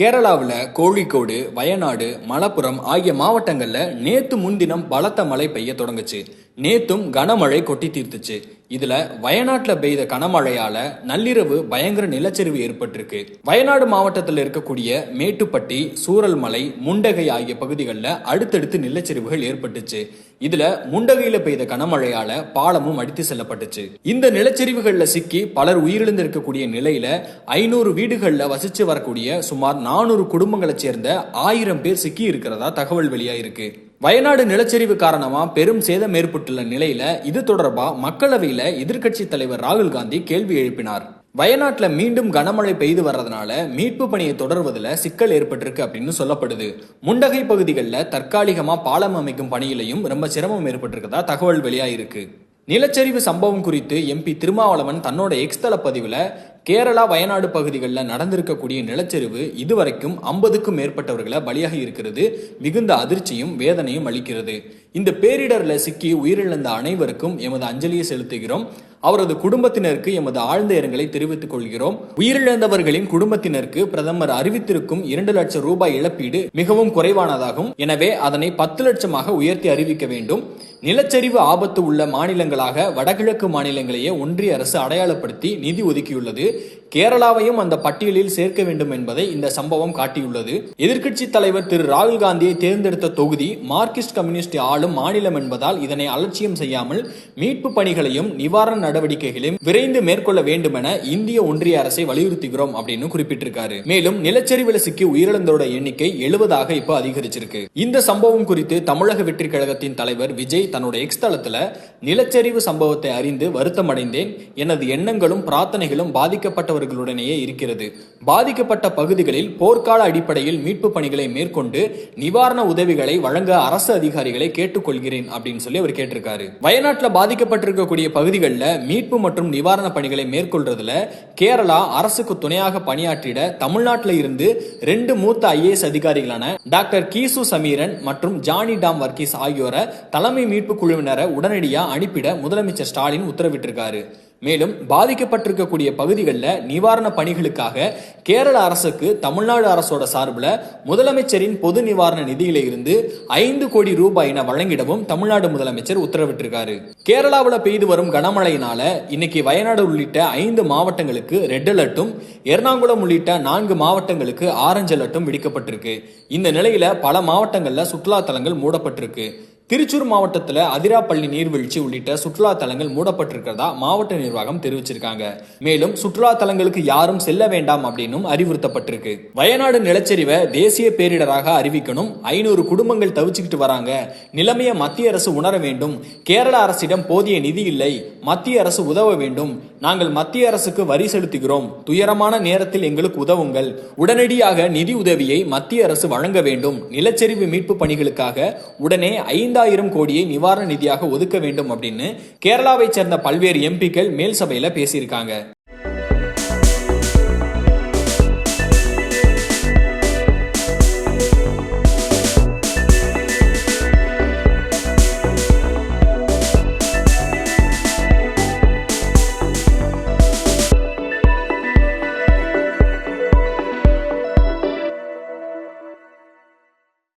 கேரளாவில் கோழிக்கோடு வயநாடு மலப்புரம் ஆகிய மாவட்டங்களில் நேற்று முன்தினம் பலத்த மழை பெய்ய தொடங்குச்சு. நேத்தும் கனமழை கொட்டி தீர்த்துச்சு. இதுல வயநாட்டுல பெய்த கனமழையால நள்ளிரவு பயங்கர நிலச்சரிவு ஏற்பட்டிருக்கு. வயநாடு மாவட்டத்தில் இருக்கக்கூடிய மேட்டுப்பட்டி சூரல்மலை முண்டகை ஆகிய பகுதிகளில் அடுத்தடுத்து நிலச்சரிவுகள் ஏற்பட்டுச்சு. இதுல முண்டகையில பெய்த கனமழையால பாலமும் அடித்து செல்லப்பட்டுச்சு. இந்த நிலச்சரிவுகள்ல சிக்கி பலர் உயிரிழந்திருக்கக்கூடிய நிலையில ஐநூறு வீடுகள்ல வசிச்சு வரக்கூடிய சுமார் நானூறு குடும்பங்களைச் சேர்ந்த ஆயிரம் பேர் சிக்கி இருக்கிறதா தகவல் வெளியாயிருக்கு. வயநாடு நிலச்சரிவு காரணமா பெரும் சேதம் ஏற்பட்டுள்ள நிலையில இது தொடர்பா மக்களவையில எதிர்க்கட்சி தலைவர் ராகுல் காந்தி கேள்வி எழுப்பினார். வயநாட்டில் மீண்டும் கனமழை பெய்து வர்றதுனால மீட்பு பணியை தொடர்வதில் சிக்கல் ஏற்பட்டிருக்கு அப்படின்னு சொல்லப்படுது. முண்டகை பகுதிகளில் தற்காலிகமாக பாலம் அமைக்கும் பணியிலையும் ரொம்ப சிரமம் ஏற்பட்டிருக்கதா தகவல் வெளியாயிருக்கு. நிலச்சரிவு சம்பவம் குறித்து எம்பி திருமாவளவன் தன்னோட எக்ஸ்தல பதிவில் கேரளா வயநாடு பகுதிகளில் நடந்திருக்கக்கூடிய நிலச்சரிவு இதுவரைக்கும் ஐம்பதுக்கும் மேற்பட்டவர்களை பலியாகி இருக்கிறது. மிகுந்த அதிர்ச்சியும் வேதனையும் அளிக்கிறது. இந்த பேரிடரில் சிக்கி உயிரிழந்த அனைவருக்கும் எமது அஞ்சலியை செலுத்துகிறோம். அவரது குடும்பத்தினருக்கு எமது ஆழ்ந்த இரங்கலை தெரிவித்துக் கொள்கிறோம். உயிரிழந்தவர்களின் குடும்பத்தினருக்கு பிரதமர் அறிவித்திருக்கும் இரண்டு லட்சம் ரூபாய் இழப்பீடு மிகவும் குறைவானதாகும். எனவே அதனை பத்து லட்சமாக உயர்த்தி அறிவிக்க வேண்டும். நிலச்சரிவு ஆபத்து உள்ள மாநிலங்களாக வடகிழக்கு மாநிலங்களையே ஒன்றிய அரசு அடையாளப்படுத்தி நிதி ஒதுக்கியுள்ளது. கேரளாவையும் அந்த பட்டியலில் சேர்க்க வேண்டும் என்பதை இந்த சம்பவம் காட்டியுள்ளது. எதிர்க்கட்சி தலைவர் திரு ராகுல் காந்தியை தேர்ந்தெடுத்த தொகுதி மார்க்சிஸ்ட் கம்யூனிஸ்ட் ஆளும் மாநிலம் என்பதால் இதனை அலட்சியம் செய்யாமல் மீட்பு பணிகளையும் நிவாரண நடவடிக்கைகளையும் விரைந்து மேற்கொள்ள வேண்டும் என இந்திய ஒன்றிய அரசை வலியுறுத்துகிறோம் அப்படின்னு குறிப்பிட்டிருக்காரு. மேலும் நிலச்சரிவில் சிக்கி உயிரிழந்தோட எண்ணிக்கை எழுபதாக இப்போ அதிகரிச்சிருக்கு. இந்த சம்பவம் குறித்து தமிழக வெற்றி கழகத்தின் தலைவர் விஜய் தன்னோட எக்ஸ் தளத்துல நிலச்சரிவு சம்பவத்தை அறிந்து வருத்தம் அடைந்தேன் எனது எண்ணங்களும் பிரார்த்தனைகளும் பாதிக்கப்பட்டவர்களுடனேயே இருக்கிறது. பாதிக்கப்பட்ட பகுதிகளில் போர்க்கால அடிப்படையில் மீட்பு பணிகளை மேற்கொண்டு நிவாரண உதவிகளை வழங்க அரசு அதிகாரிகளை கேட்டு கேட்டுக்கொள்கிறேன் அப்படின்னு சொல்லி அவர் கேட்டிருக்காரு. வயநாட்டில் பாதிக்கப்பட்டிருக்கக்கூடிய பகுதிகளில் மீட்பு மற்றும் நிவாரண பணிகளை மேற்கொள்றதுல கேரளா அரசுக்கு துணையாக பணியாற்றிட தமிழ்நாட்டில் இருந்து ரெண்டு மூத்த ஐஏஎஸ் அதிகாரிகளான டாக்டர் கீசு சமீரன் மற்றும் ஜானி டாம் வர்க்கீஸ் ஆகியோரை தலைமை மீட்பு குழுவினரை உடனடியா அனுப்பிட முதலமைச்சர் ஸ்டாலின் உத்தரவிட்டிருக்காரு. மேலும் பாதிக்கப்பட்டிருக்கக்கூடிய பகுதிகளில் நிவாரண பணிகளுக்காக கேரள அரசுக்கு தமிழ்நாடு அரசோட சார்பில் முதலமைச்சரின் பொது நிவாரண நிதியில இருந்து ஐந்து கோடி ரூபாயின வழங்கிடவும் தமிழ்நாடு முதலமைச்சர் உத்தரவிட்டிருக்காரு. கேரளாவில் பெய்து வரும் கனமழையினால இன்னைக்கு வயநாடு உள்ளிட்ட ஐந்து மாவட்டங்களுக்கு ரெட் அலர்ட்டும் எர்ணாகுளம் உள்ளிட்ட நான்கு மாவட்டங்களுக்கு ஆரஞ்சு அலர்ட்டும் விடுக்கப்பட்டிருக்கு. இந்த நிலையில பல மாவட்டங்களில் சுற்றுலா தலங்கள் மூடப்பட்டிருக்கு. திருச்சூர் மாவட்டத்தில் அதிராப்பள்ளி நீர்வீழ்ச்சி உள்ளிட்ட சுற்றுலா தலங்கள் மூடப்பட்டிருக்கிறதா மாவட்ட நிர்வாகம் தெரிவிச்சிருக்காங்க. மேலும் சுற்றுலா தலங்களுக்கு யாரும் செல்ல வேண்டாம் அப்படின்னும் அறிவுறுத்தப்பட்டிருக்கு. வயநாடு நிலச்சரிவை தேசிய பேரிடராக அறிவிக்கணும். ஐநூறு குடும்பங்கள் தவிச்சுக்கிட்டு வராங்க. நிலைமையை மத்திய அரசு உணர வேண்டும். கேரள அரசிடம் போதிய நிதி இல்லை. மத்திய அரசு உதவ வேண்டும். நாங்கள் மத்திய அரசுக்கு வரி செலுத்துகிறோம். துயரமான நேரத்தில் எங்களுக்கு உதவுங்கள். உடனடியாக நிதி உதவியை மத்திய அரசு வழங்க வேண்டும். நிலச்சரிவு மீட்பு பணிகளுக்காக உடனே ஐந்து ஐந்தாயிரம் கோடியை நிவாரண நிதியாக ஒதுக்க வேண்டும் அப்படின்னு கேரளாவைச் சேர்ந்த பல்வேறு எம்பிக்கள் மேல் சபையில பேசியிருக்காங்க.